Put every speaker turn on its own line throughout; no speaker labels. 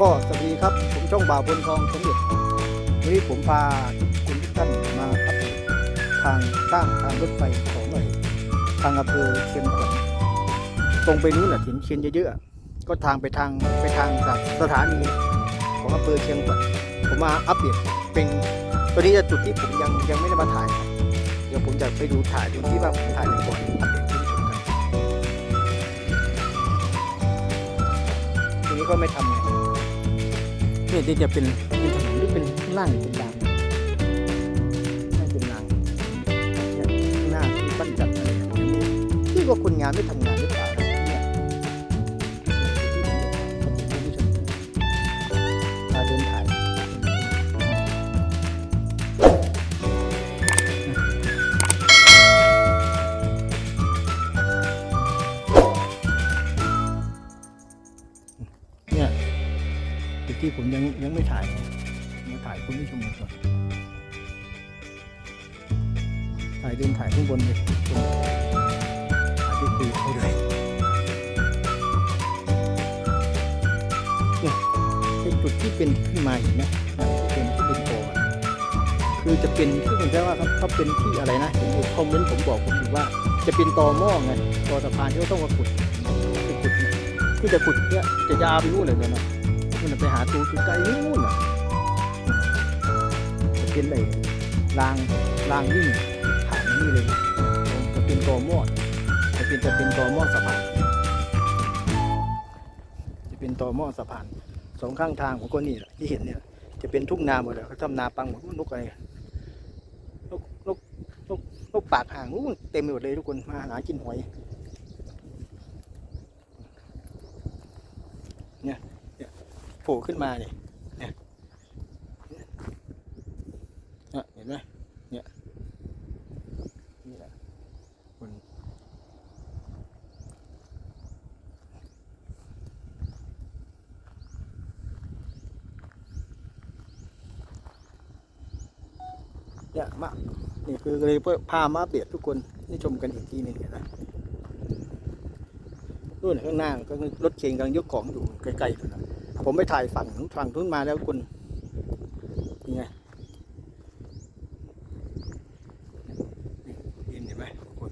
ก็สวัสดีครับ ผมช่องบ่าวบนทองสมเด็จวันนี้ผมพาคุณทุกท่านมาอัปเดตทางสร้างทางรถไฟของไอ้ทางอำเภอเชียงขวัญตรงไปนู้นแหละเห็นเชียนเยอะๆก็ทางไปทางไปทางจากสถานี องอำเภอเชียงขวัญผมมาอัปเดตเป็นตอนนี้จะจุดที่ผมยังยังไม่ได้มาถ่ายครับเดี๋ยวผมจะไปดูถ่ายดูที่ว่าผมถ่ายในบทอัปเดตให้ผู้ชมกันทีนี้ก็ไม่ทำไงเนี่ยที่จะเป็นเป็นถนนที่เป็นข้างล่างเป็นรางให้เป็นรางเนี่ยข้างหน้าที่ปั้นจัดอะไรอย่างเงี้ยที่ว่าคนงานไม่ทำงานหรือ ที่ผมยังยังไม่ถ่ายมาถ่ายคุณผู้ชมก่อนถ่ายเดินถ่ายข้างบนเลยถ่ายที่คุยเขาเลยเนี่ยเป็นจุดที่เป็นขึ้นมาเห็นไหมที่เป็นที่เป็นโปอคือจะเป็นที่ผมใช้ว่าเขาเขาเป็นที่อะไรนะเห็นคอมเมนต์ผมบอกผมอยู่ว่า จะเป็นตอหม้อไงตอสะพานที่เขาต้องมาขุดไปขุดเนี่ยที่จะขุดเนี่ยจะยาวไปนู่นเลยนะนู่นนะ ไปหาตูจุดไกลนู่นน่ะจะเป็นอะไรรางรางวิ่งผ่านนี่เลยจะเป็นตอหม้อจะเป็นจะเป็นตอหม้อสะพานจะเป็นตอหม้อสะพานสองข้างทางของก็นี่แหละที่เห็นเนี่ย จะเป็นทุ่งนาหมดเลยเขาทำนาปังหมดนกอะไรนกนกนกนกปากห่างอู้เต็มไปหมดเลยทุกคนมาหากินหอย โผล่ขึ้นมาเนี่ยเนี่ยเห็นไหมเนี่ยนี่แหละคนเนี่ยมานี่คือเลยเพื่อพามาเปียบทุกคนได้ชมกันอีกทีหนึ่งเห็นไหมนู่นข้างหน้าก็รถเคนกำลังยกของอยู่ใกลๆตรงนั้น ผมไปถ่ายฝั่งฝั่งทุ่นมาแล้วคุณยังไงเห็นเห็นไหมคน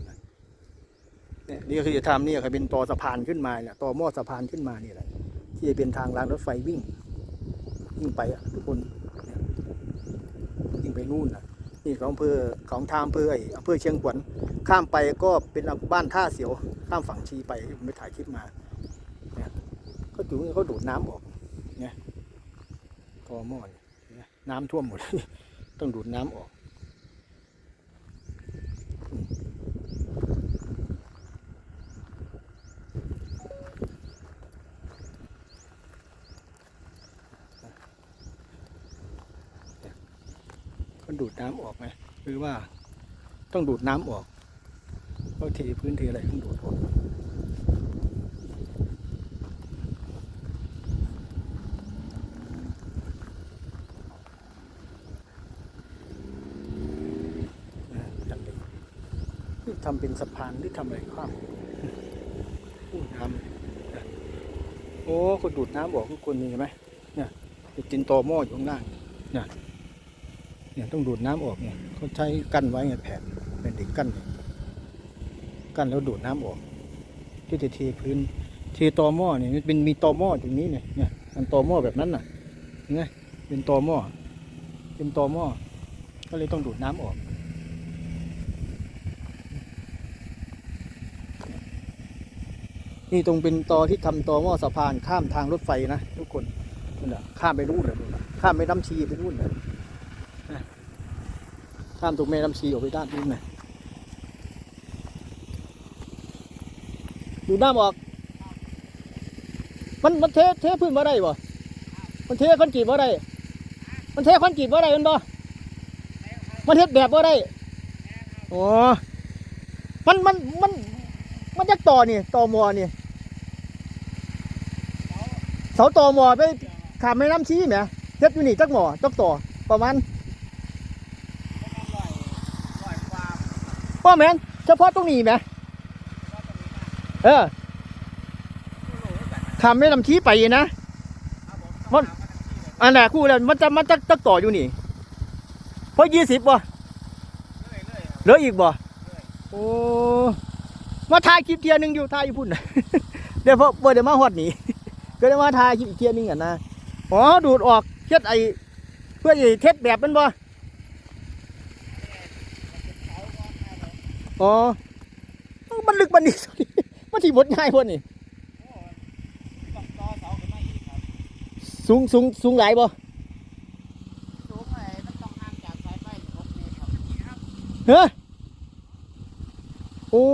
เนี่ยนี่คือจะทำนี่คือเป็นต่อสะพานขึ้นมาเนี่ยต่อหม้อสะพานขึ้นมานี่แหละที่จะเป็นทางรางรถไฟวิ่งวิ่งไปอะทุกคนวิ่งไปนู่นอะนี่ของอำเภอของทางอำเภอไอ้อำเภอเชียงขวัญข้ามไปก็เป็นบ้านท่าเสียว ข้ามฝั่งชีไปผมไปถ่ายคลิปมาเนี่ยเขาถึงเขาดูดน้ำออก ทอหม้อนี่เห็นไหมน้ำท่วมหมด ต้องดูดน้ำออกมก็ดูดน้ำออกไหมหรือว่าต้องดูดน้ำออกเพราะเทพื้นเทอะไรต้องดูดออก นะจำเป็นนี่ ทำเป็นสะพานหรือทำอะไรข้ามอู้น้ำนะโอ้คนดูดน้ำบอกทุกคนนี่เห็นไหมเนี่ยจะกินตอหม้ออยู่ข้างล่างเนี่ยเนี่ยต้องดูดน้ำออกเนี่ยเขาใช้กั้นไว้ไงแผ่นเป็นเด็กกั้นเนี่ยกั้นแล้วดูดน้ำออก ที่จะเทพื้นเทตอหม้อเนี่ยมันเป็นมีตอหม้อตรงนี้เนี่ยเนี่ยมันตอหม้อแบบนั้นน่ะเห็นไหมเป็นตอหม้อเป็นตอหม้อก็เลยต้องดูดน้ำออก นี่ตรงเป็นตอที่ทำตอหม้อสะพานข้ามทางรถไฟนะทุกคนนั่นแหะข้ามไปนู่นเลยดูนะข้ามไปน้ำชีไปนู่นเลยข้ามตรงแม่น้ำชีออกไปด้านนู้นเลยดูน้ำออก มันมันเทเทพื้นมาได้บ่มันเทคอนกรีตมาได้ มันเทคอนกรีตมาได้มันบ่มันเทแบบมาได้โอ้มันมันมันมันจะต่อนี่ต่อมอนี่ สาต่อมอไปขามแม่น้ำชี้ไหม
เเฮ็
ดอยู่นี่จักหมอจักต่อประมาณป้อแมนเฉพาะตรงนี้ไหมเออทำไม่ลำชี้ไปนะมันอันไหนคู่แล้วมันจะมันจะจักต่ออยู่นี่เพราะยี่สิบบ่เหลืออีกบ่โอ้มาถ่ายคลิปเทียนึงอยู่ถ่ายอยู่พุ่นเดี๋ยวพอเปิดเดี๋ยวมาฮอดนี่ ก็ได้มาถ่ายคลิปอีกเทียหนึงอะนะอ๋อดูดออกเฮ็ดไอเพื่อไอเทสแบบมันบ่อ๋อมันลึกมันนี่มันสิบดง่ายพุ่นนี่สูงสูงสูงหลายบ่เฮ้อโอ้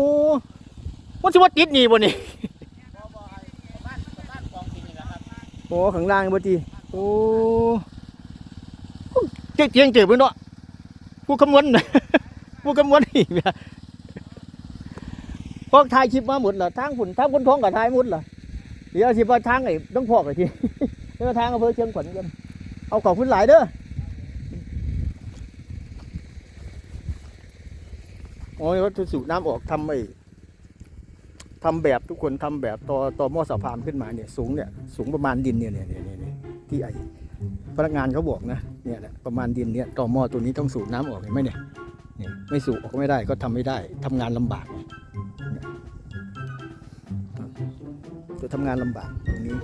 มันสิว่าติดนี่บ่นี่ โอ้ข้างล่างบ่ทีโอ้เจ๊งเจียงเจ็บเนาะผู้คำนวณน่ะผู้คำนวณนี่เบียพอถ่ายคลิปมาหมดเหรอทางฝุ่นทางคนท้องกับถ่ายหมดเหรอเดี๋ยวสิว่าทางไอ้ต้องพอกไอ้ทีเดี๋ยวทางอำเภอเชียงขวัญกันเอาขอบคุณหลายเด้อโอ้ยรถสูบน้ำออกทำไอ้ ทำแบบทุกคนทำแบบต่อต่อหม้อสะพานขึ้นมาเนี่ยสูงเนี่ยสูงประมาณดินเนี่ยเนี่ยเนี่ยเนี่ยที่ไอพนักงานเขาบอกนะเนี่ยแหละประมาณดินเนี่ยต่อหม้อตัวนี้ต้องสูบน้ำออกเห็นไหมเนี่ยเนี่ยไม่สูบออกไม่ได้ก็ทำไม่ได้ทำงานลำบากเนี่ยจะทำงานลำบากตรงนี้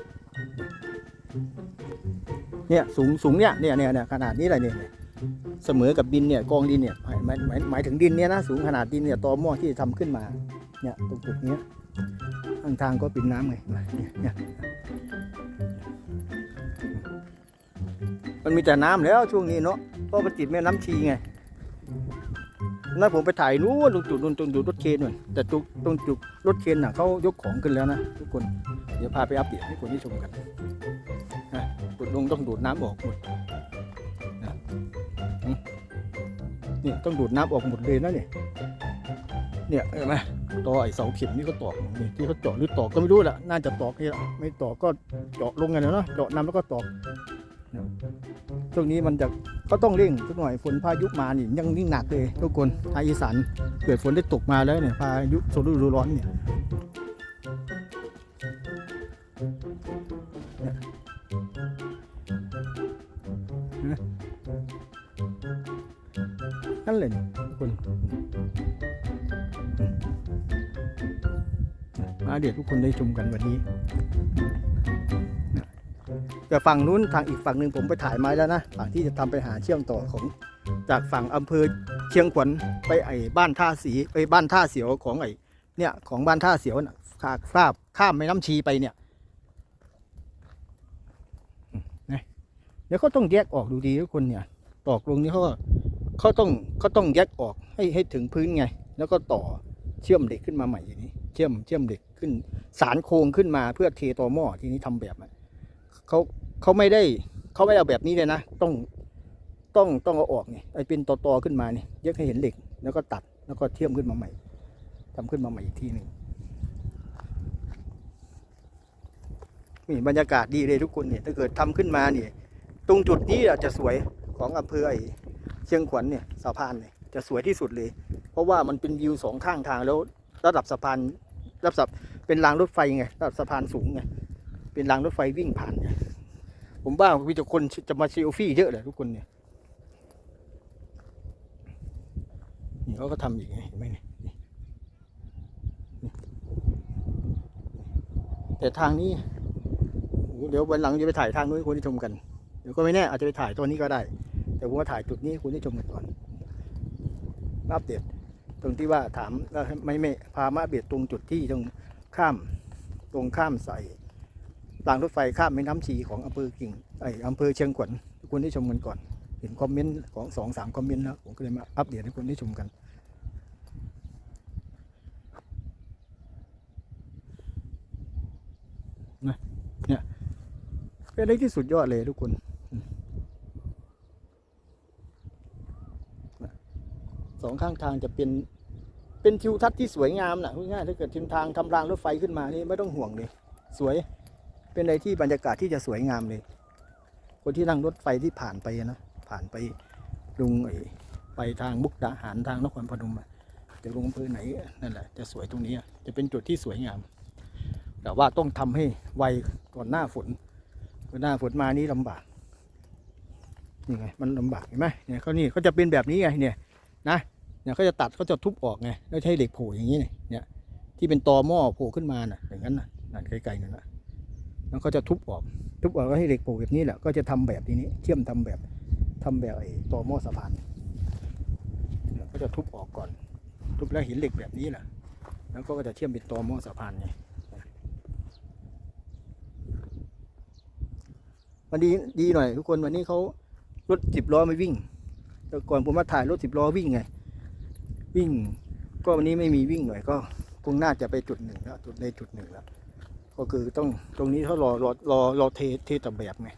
เนี่ยสูงสูงเนี่ยเนี่ยเนี่ยเนี่ยขนาดนี้เลยเนี่ยเนี่ยเสมอกับดินเนี่ยกองดินเนี่ยหมายหมายหมายถึงดินเนี่ยนะสูงขนาดดินเนี่ยต่อหม้อที่ทำขึ้นมาเนี่ยตรงจุดเนี้ย ข้างทางก็ป็นน้ำไงเนี่ยเนี่ยมันมีแต่น้ำแล้วช่วงนี้เนาะเพราะมันติดแม่น้ำชีไงนั่นผมไปถ่ายนู้นตรงจุดนู้นตรงจุดรถเคนนู่นแต่ตรงตรงจุดรถเคนน่ะเขายกของขึ้นแล้วนะทุกคน เดี๋ยวพาไปอัปเดตให้คนที่ชมกันนะจุดลงต้องดูดน้ำออกหมดนะอืมเนี่ยต้องดูดน้ำออกหมดเลยนะเนี่ยเนี่ยเห็นไหม ต่อไอ้เสาเข็มนี่ก็ตอกนี่ที่เขาเจาะหรือตอกก็ไม่รู้แหละน่าจะตอกนี่แหละไม่ตอกก็เจาะลงกันเนาะเจาะนำแล้วก็ตอกช่วงนี้มันจะก็ต้องเร่งสักหน่อยฝนพายุมานี่ยังยิ่งหนักเลยทุกคนภาคอีสานเกิดฝนได้ตกมาแล้วเนี่ยพายุโซนฤดูร้อนเนี่ยนี่นะนั่นเลย เนี่ยทุกคนมาเดี๋ยวทุกคนได้ชมกันวันนี้ แต่ฝั่งนู้นทางอีกฝั่งหนึ่งผมไปถ่ายมาแล้วนะฝั่งที่จะทำไปหาเชื่อมต่อของ จากฝั่งอำเภอเชียงขวัญไปไอ้บ้านท่าสีไปบ้านท่าเสียวของไอ้เนี่ยของบ้านท่าเสียวน่ะข้าข้าข้ามแม่น้ำชีไปเนี่ยเดี๋ยวเขาต้องแยกออกดูดีทุกคนเนี่ยตอกลงนี้เขาเขาต้องเขาต้องแยกออกให้ให้ถึงพื้นไง แล้วก็ต่อเชื่อมเหล็กขึ้นมาใหม่อย่างนี้ เชื่อมเชื่อมเหล็กขึ้น สารโครงขึ้นมาเพื่อเทต่อหม้อทีนี้ทำแบบอะเขาเขาไม่ได้เขาไม่เอาแบบนี้เลยนะ ต้องต้องต้องเอาออกไงไอ้เป็นตอตอๆขึ้นมาเนี่ยยกให้เห็นเหล็ก แล้วก็ตัดแล้วก็เชื่อมขึ้นมาใหม่ทำขึ้นมาใหม่อีกทีหนึ่งนี่บรรยากาศดีเลยทุกคนเนี่ยถ้าเกิดทำขึ้นมาเนี่ยตรงจุดนี้อะจะสวยของอำเภอไอเชียงขวัญเนี่ยสะพานเนี่ยจะสวยที่สุดเลย เพราะว่ามันเป็นวิวสองข้างทางแล้วระดับสะพาน ระดับเป็นรางรถไฟไงรับสะพานสูงไงเป็นรางรถไฟวิ่งผ่านไงผมว่ามีแต่คนจะมาเซลฟี่เยอะเลยทุกคนเนี่ยนี่เขาก็ทำอย่างไงเห็นไหมเนี่ยแต่ทางนี้โอ้โหเดี๋ยววันหลังจะไปถ่ายทางนู้นให้คนที่ชมกันเดี๋ยวก็ไม่แน่อาจจะไปถ่ายตัวนี้ก็ได้ แต่ผมว่าถ่ายจุดนี้คุณได้ชมกันก่อนอัปเดต ตรงที่ว่าถามแล้วไม่ไม่พามาเบียดตรงจุดที่ตรงข้ามตรงข้ามใส่รางรถไฟข้ามแม่น้ำชีของอำเภอกิ่งไออำเภอเชียงขวัญทุกคนได้ชมกันก่อน เห็นคอมเมนต์ของสองสามคอมเมนต์แล้วผมก็เลยมาอัปเดตให้คนได้ชมกันนะเนี่ยเป็นอะไรที่สุดยอดเลยทุกคน สองข้างทางจะเป็นเป็นทิวทัศน์ที่สวยงามนะพูดง่ายถ้าเกิดทิมทางทำรางรถไฟขึ้นมานี่ไม่ต้องห่วงเลย สวยเป็นอะไรที่บรรยากาศที่จะสวยงามเลย คนที่นั่งรถไฟที่ผ่านไปนะผ่านไปลุงไอ้ไปทางมุกดาหารทางนครพนมจะลงอำเภอไหนนั่นแหละจะสวยตรงนี้จะเป็นจุดที่สวยงาม แต่ว่าต้องทำให้ไวก่อนหน้าฝนก่อนหน้าฝนมานี่ลำบากนี่ไงมันลำบากเห็นไหมเนี่ยเขานี่เขาจะเป็นแบบนี้ไงเนี่ยนะ เนี่ยเขาจะตัดเขาจะทุบออกไงแล้วใช้เหล็กโผล่อย่างนี้เนี่ยเนี่ยที่เป็นตอหม้อโผล่ขึ้นมาน่ะอย่างนั้นน่ะนั่นไกลๆนั่นน่ะแล้วก็จะทุบออก ทุบออกก็ให้เหล็กโผล่แบบนี้แหละก็จะทำแบบนี้เชื่อมทำแบบทำแบบไอ้ตอหม้อสะพานเนี่ยก็จะทุบออกก่อน ทุบแล้วเห็นเหล็กแบบนี้แหละแล้วก็จะเชื่อมเป็นตอหม้อสะพานไงวันดีดีหน่อยทุกคนวันนี้เขารถสิบล้อไม่วิ่ง แต่ก่อนผมมาถ่ายรถสิบล้อวิ่งไง วิ่ง ก็วันนี้ไม่มีวิ่งหน่อยก็คงน่าจะไปจุดหนึ่งแล้วจุดในจุดหนึ่งแล้ว ก็คือต้องตรงนี้เขารอรอรอรอเทเทตะแบบไง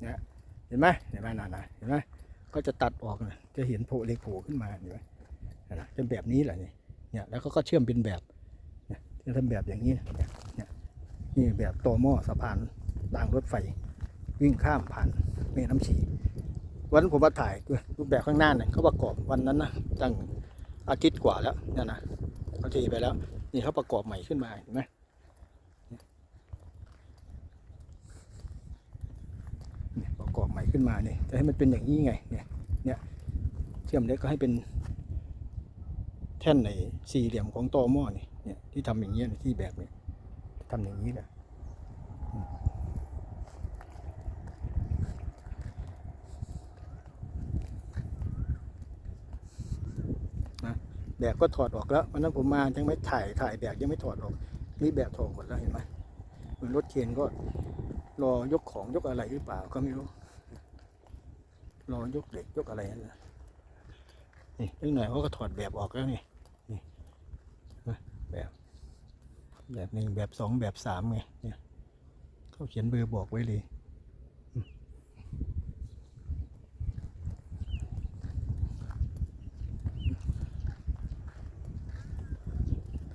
เนี่ยเห็นไหมเห็นไหมนานาเห็นไหมก็จะตัดออกนะจะเห็นโผล่เล็กโผล่ขึ้นมาเห็นไหมนะเป็นแบบนี้แหละนี่เนี่ยแล้วก็เชื่อมเป็นแบบเนี่ยจะทำแบบอย่างนี้เนี่ยเนี่ยนี่แบบต่อหม้อสะพานรางรถไฟ วิ่งข้ามผ่านแม่น้ำชีวันผมมาถ่ายรูปแบบข้างหน้าเนี่ยเขาประกอบวันนั้นนะตั้งอาทิตย์กว่าแล้วเนี่ยนะเขาเทไปแล้ว นี่เขาประกอบใหม่ขึ้นมาเห็นไหมประกอบใหม่ขึ้นมาเนี่ยจะให้มันเป็นอย่างนี้ไงเนี่ยเนี่ยเชื่อมเล็กก็ให้เป็นแท่นในสี่เหลี่ยมของตอหม้อนี่เนี่ยที่ทำอย่างเงี้ยที่แบบเนี่ยทำอย่างนี้นะอืมนะ แบบก็ถอดออกแล้ววันนั้นผมมายังไม่ถ่ายถ่ายแบบยังไม่ถอดออกนี่แบบถอดหมดแล้วเห็นไหมเหมือนรถเคนก็รอยกของยกอะไรหรือเปล่าก็ไม่รู้รอยกเหล็กยกอะไรนั่นนะนี่นิดหน่อยเขาก็ถอดแบบออกแล้วนี่แบบแบบหนึ่งแบบสองแบบสามไงเนี่ยเขาเขียนเบอร์บอกไว้เลยอืม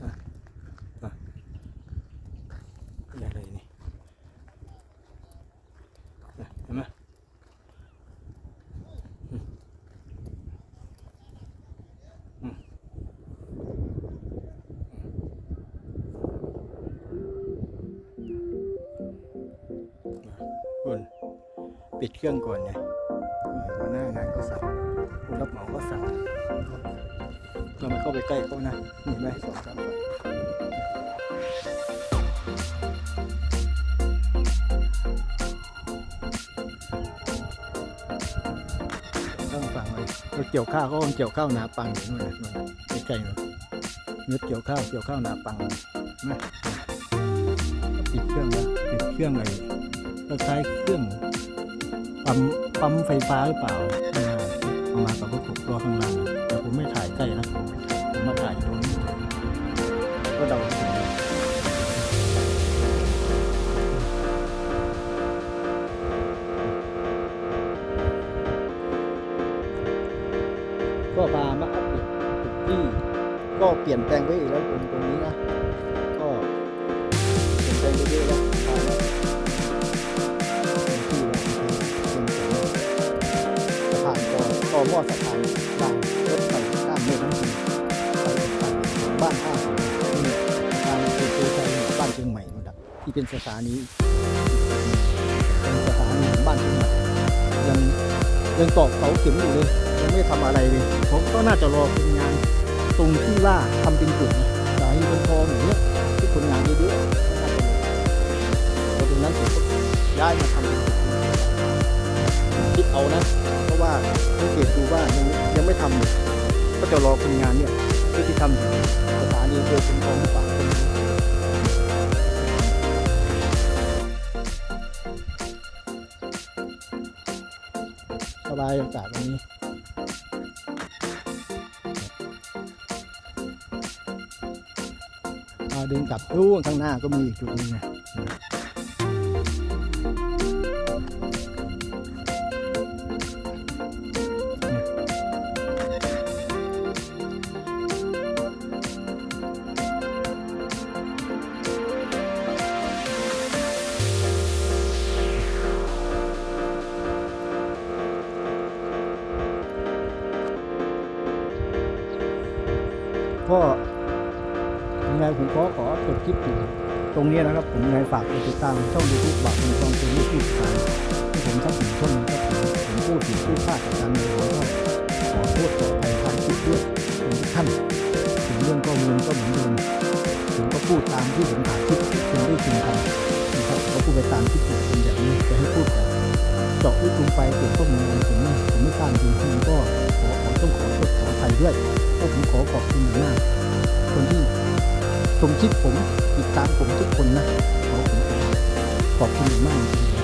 อะอะอะไรนี่อะเห็นไหมอืมอืม คุณปิดเครื่องก่อนไงหัวหน้างานก็สั่งผู้รับเหมาก็สั่งเราไม่เข้าไปใกล้เขานะนี่ไหมสองสามวันต้องฟังเลยรถเกี่ยวข้าวเขาคงเกี่ยวข้าวนาปังอยู่นู่นนะนู่นใกล้ๆนู่นรถเกี่ยวข้าวเกี่ยวข้าวนาปังนะปิดเครื่องแล้วปิดเครื่องเลย คล้ายๆเครื่องปั๊มปั๊มไฟฟ้าหรือเปล่าอ่าเอามากับรถหกล้อข้างล่างแต่ผมไม่ถ่ายใกล้นะผมมาถ่ายตรงนี้ก็เดาถึงก็พามาอัปเดตที่ก็เปลี่ยนแปลงไปอีกแล้วตรงตรงนี้นะ ก็เปลี่ยนแปลงไปเยอะแล้ว อหม้อสะพานรางรถไฟข้ามแม่น้ำชีไปไปบ้านท่าสงนี่ทางเป็นตัวใจบ้านเชียงใหม่นู่นนะที่เป็นสถานีเป็นสถานีของบ้านเชียงใหม่ยังยังตอกเสาเข็มอยู่เลยยังไม่ทำอะไรเลยผมก็น่าจะรอคนงาน ตรงที่ว่าทำเป็นจุดสานีบนทองอย่างเงี้ยที่คนงานเยอะๆน่าจะเลยพอตรงนั้นเสร็จก็ย้ายมาทำเป็นจุดคิดเอานะ ว่าสังเกตดูว่ายังยังไม่ทำเลยก็จะรอคนงานเนี่ยเพื่อที่ทำอยู่สถานีโดยเป็นของหรือเปล่าก็ไม่สบายอากาศวันนี้อ่าเดินกลับรู้ข้างหน้าก็มีอีกจุดนึงไง ตรงนี้นะครับ ผมในฝากกดติดตามช่องยูทูบบาทคุณทองเป็นลูกผู้ชายที่ผมทั้งสี่ช่องนะครับผมผมพูดผิดพูดพลาดจากการเลยผมก็ขอโทษต่อไปทางคลิปด้วยทุกท่านถึงเรื่องข้อมูลก็เหมือนเดิมผมก็พูดตามที่ผมถ่ายคลิปที่คุณได้ชิมกันนะครับก็พูดไปตามที่ผมเป็นแบบนี้จะให้พูดแบบเจาะลึกลงไปเกี่ยวกับข้อมูลอะไรผมไม่ผมไม่ทราบจริงๆก็ขอขอต้องขอโทษขออภัยด้วยก็ผมขอขอบคุณอย่างมาก คนที่ชมคลิปผม ตามผมทุกคนนะขอผมขอบคุณมากจริง